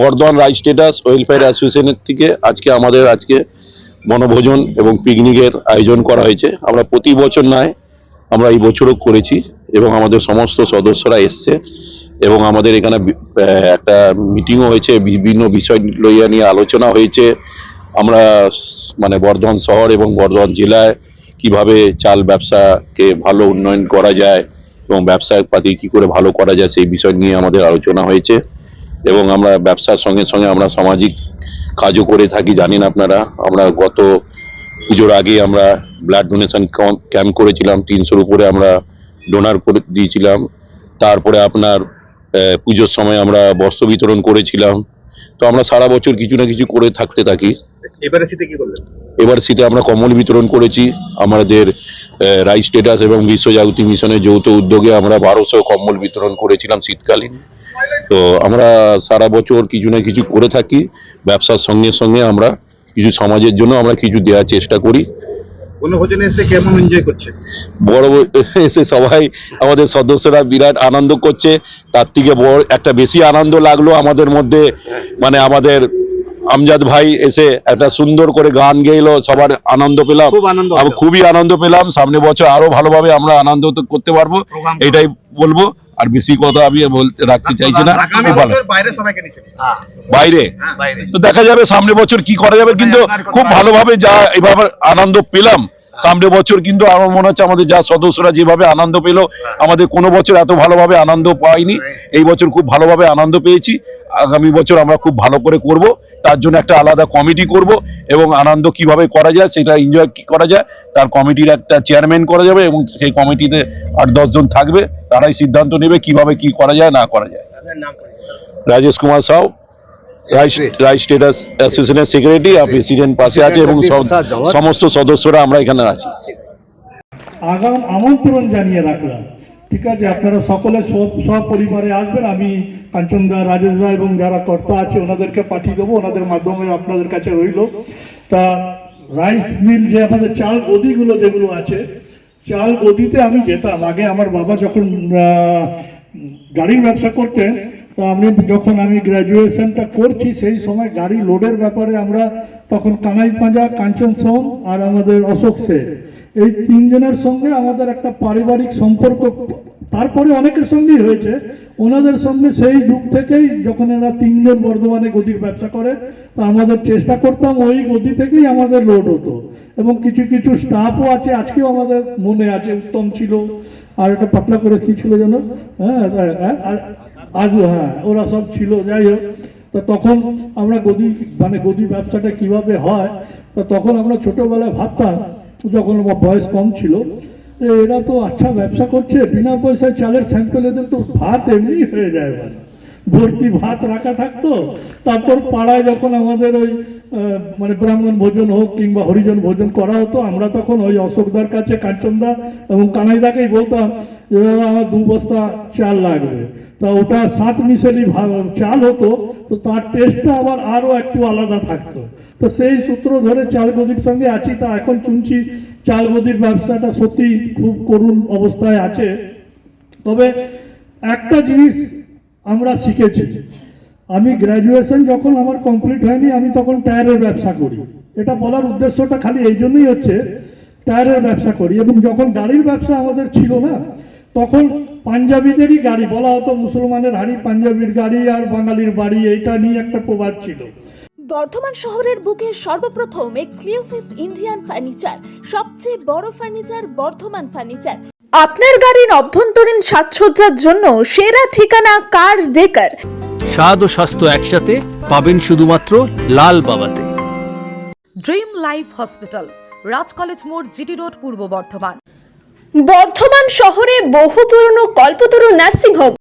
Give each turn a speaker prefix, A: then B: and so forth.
A: Bardhaman right status, welfare অ্যাসোসিয়েশনের থেকে আজকে আমাদের আজকে বনভোজন এবং পিকনিকের আয়োজন করা হয়েছে। আমরা প্রতি বছর নয়, আমরা এই বছরও করেছি এবং আমাদের সমস্ত সদস্যরা এসছে এবং আমাদের এখানে একটা মিটিংও হয়েছে, বিভিন্ন বিষয় লইয়া নিয়ে আলোচনা হয়েছে। আমরা মানে বর্ধমান শহর এবং বর্ধমান জেলায় কীভাবে চাল ব্যবসাকে ভালো উন্নয়ন করা যায় এবং ব্যবসা পাতি কি করে ভালো করা যায় সেই বিষয় নিয়ে আমাদের আলোচনা হয়েছে। এবং আমরা ব্যবসার সঙ্গে সঙ্গে আমরা সামাজিক কাজও করে থাকি, জানেন আপনারা। আমরা গত পুজোর আগে আমরা ব্লাড ডোনেশন ক্যাম্প করেছিলাম, তিনশোর উপরে আমরা ডোনার করে দিয়েছিলাম। তারপরে আপনার পুজোর সময় আমরা বস্ত্র বিতরণ করেছিলাম। তো আমরা সারা বছর কিছু না কিছু করে থাকতে থাকি।
B: এবারে শীতে কি করলেন?
A: এবার শীতে আমরা কম্বল বিতরণ করেছি। আমাদের রাইট স্টেটাস এবং বিশ্ব জাগতি মিশনের যৌথ উদ্যোগে আমরা বারোশো কম্বল বিতরণ করেছিলাম শীতকালীন। তো আমরা সারা বছর কিছু না কিছু করে থাকি। ব্যবসার সঙ্গে সঙ্গে আমরা কিছু সমাজের জন্য আমরা কিছু দেওয়ার চেষ্টা করি।
B: বনভোজনে এসে কেমন এনজয় করছে?
A: বড় এসে সবাই আমাদের সদস্যরা বিরাট আনন্দ করছে। তার থেকে বড় একটা বেশি আনন্দ লাগল আমাদের মধ্যে। মানে আমাদের আমজাদ ভাই এসে একটা সুন্দর করে গান গেইলো সবার আনন্দ পেলাম। আমি খুবই আনন্দ পেলাম। সামনে বছর আরও ভালোভাবে আমরা আনন্দ করতে পারব এটাই বলব। আর বেশি কথা আমি বলতে রাখতে চাইছি না।
B: হ্যাঁ। বাইরে?
A: তো দেখা যাবে সামনে বছর কি করা যাবে কিন্তু খুব ভালোভাবে যা এভাবে আনন্দ পেলাম। সামনে বছর কিন্তু আমার মনে হচ্ছে আমাদের যা সদস্যরা যেভাবে আনন্দ পেল আমাদের কোনো বছর এত ভালোভাবে আনন্দ পাইনি। এই বছর খুব ভালোভাবে আনন্দ পেয়েছি। আগামী বছর আমরা খুব ভালো করে করব। তার জন্য একটা আলাদা কমিটি করব এবং আনন্দ কীভাবে করা যায় সেটা এনজয় কি করা যায় তার কমিটির একটা চেয়ারম্যান করা যাবে এবং সেই কমিটিতে আট দশজন থাকবে। তারাই সিদ্ধান্ত নেবে কীভাবে কি করা যায় না করা যায়। রাজেশ কুমার সাউ। রাইট স্টেটাস অ্যাসোসিয়েশনের সেক্রেটারি আর প্রেসিডেন্ট পাশে আছে এবং সমস্ত সদস্যরা আমরা এখানে আছি।
C: আগাম আমন্ত্রণ জানিয়ে রাখলাম। ঠিক আছে আপনারা সকলে সব সপরিবারে আসবেন। আমি কাঞ্চনদা রাজেশ দা এবং যারা কর্তা আছে ওনাদেরকে পাঠিয়ে দেবো। ওনাদের মাধ্যমে আপনাদের কাছে রইল। তা রাইস মিল যে আমাদের চাল গদিগুলো যেগুলো আছে চাল গদিতে আমি যেতাম। আগে আমার বাবা যখন আহ, গাড়ির ব্যবসা করতেন তা আমি যখন আমি গ্র্যাজুয়েশনটা করছি সেই সময় গাড়ি লোডের ব্যাপারে আমরা তখন কানাই পাঁজা কাঞ্চন সোম আর আমাদের অশোক সে এই তিনজনের সঙ্গে আমাদের একটা পারিবারিক সম্পর্ক তারপরে অনেকের সঙ্গেই হয়েছে। ওনাদের সঙ্গে সেই যুগ থেকেই যখন এরা তিনজন বর্ধমানে গদির ব্যবসা করে তা আমাদের চেষ্টা করতাম ওই গদি থেকেই আমাদের লোড হতো। এবং কিছু কিছু স্টাফও আছে আজকেও আমাদের মনে আছে উত্তম ছিল আর একটা পাতলা করে কি ছিল যেন? হ্যাঁ হ্যাঁ, আর- আজও হ্যাঁ ওরা সব ছিল, যাই হোক। তা তখন আমরা গদি মানে গদি ব্যবসাটা কীভাবে হয়, তা তখন আমরা ছোটবেলায় ভাবতাম, যখন আমার বয়স কম ছিল এরা তো আচ্ছা ব্যবসা করছে, বিনা পয়সায় চালের স্যাম্পেল এদের তো ভাত এমনি হয়ে যায় মানে। ভর্তি ভাত রাখা থাকতো, তারপর পাড়ায় যখন আমাদের ওই মানে ব্রাহ্মণ ভোজন হোক কিংবা হরিজন ভোজন করা হতো, আমরা তখন ওই অশোকদার কাছে, কাঞ্চনদা এবং কানাইদাকেই বলতাম যে আমার দু বস্তা চাল লাগবে। তা ওটা সাত মিশেলি চাল হতো, তো তার টেস্টটা আবার আরও একটু আলাদা থাকতো। তো সেই সূত্র ধরে চাল গদির সঙ্গে আছি, তা এখন শুনছি চাল গদির ব্যবসাটা সত্যি খুব করুণ অবস্থায় আছে। তবে একটা জিনিস আমরা শিখেছি, আমি গ্র্যাজুয়েশন যখন আমার কমপ্লিট হয়নি, আমি তখন টায়ারের ব্যবসা করি। এটা বলার উদ্দেশ্যটা খালি এই জন্যই হচ্ছে, টায়ারের ব্যবসা করি। এবং যখন গাড়ির ব্যবসা আমাদের ছিল না, তখন পাঞ্জাবিদেরই গাড়ি বলা হতো মুসলমানের হাড়ি পাঞ্জাবির গাড়ি আর বাঙালির বাড়ি এইটা নিয়ে একটা প্রবাদ ছিল।
D: বর্ধমান শহরের বুকে সর্বপ্রথম এক্সক্লুসিভ ইন্ডিয়ান ফার্নিচার সবচেয়ে বড় ফার্নিচার বর্ধমান ফার্নিচার আপনার গাড়ির অভ্যন্তরীণ সাজসজ্জার জন্য সেরা ঠিকানা কার ডেকার?
E: স্বাদ ও স্বাস্থ্য একসাথে পাবেন শুধুমাত্র লাল বাবাতে।
F: Dream life hospital Raj college মোড় জিটি রোড পূর্ব বর্ধমান।
D: বর্ধমান শহরে বহু পুরনো কল্পতরু নার্সিং হোম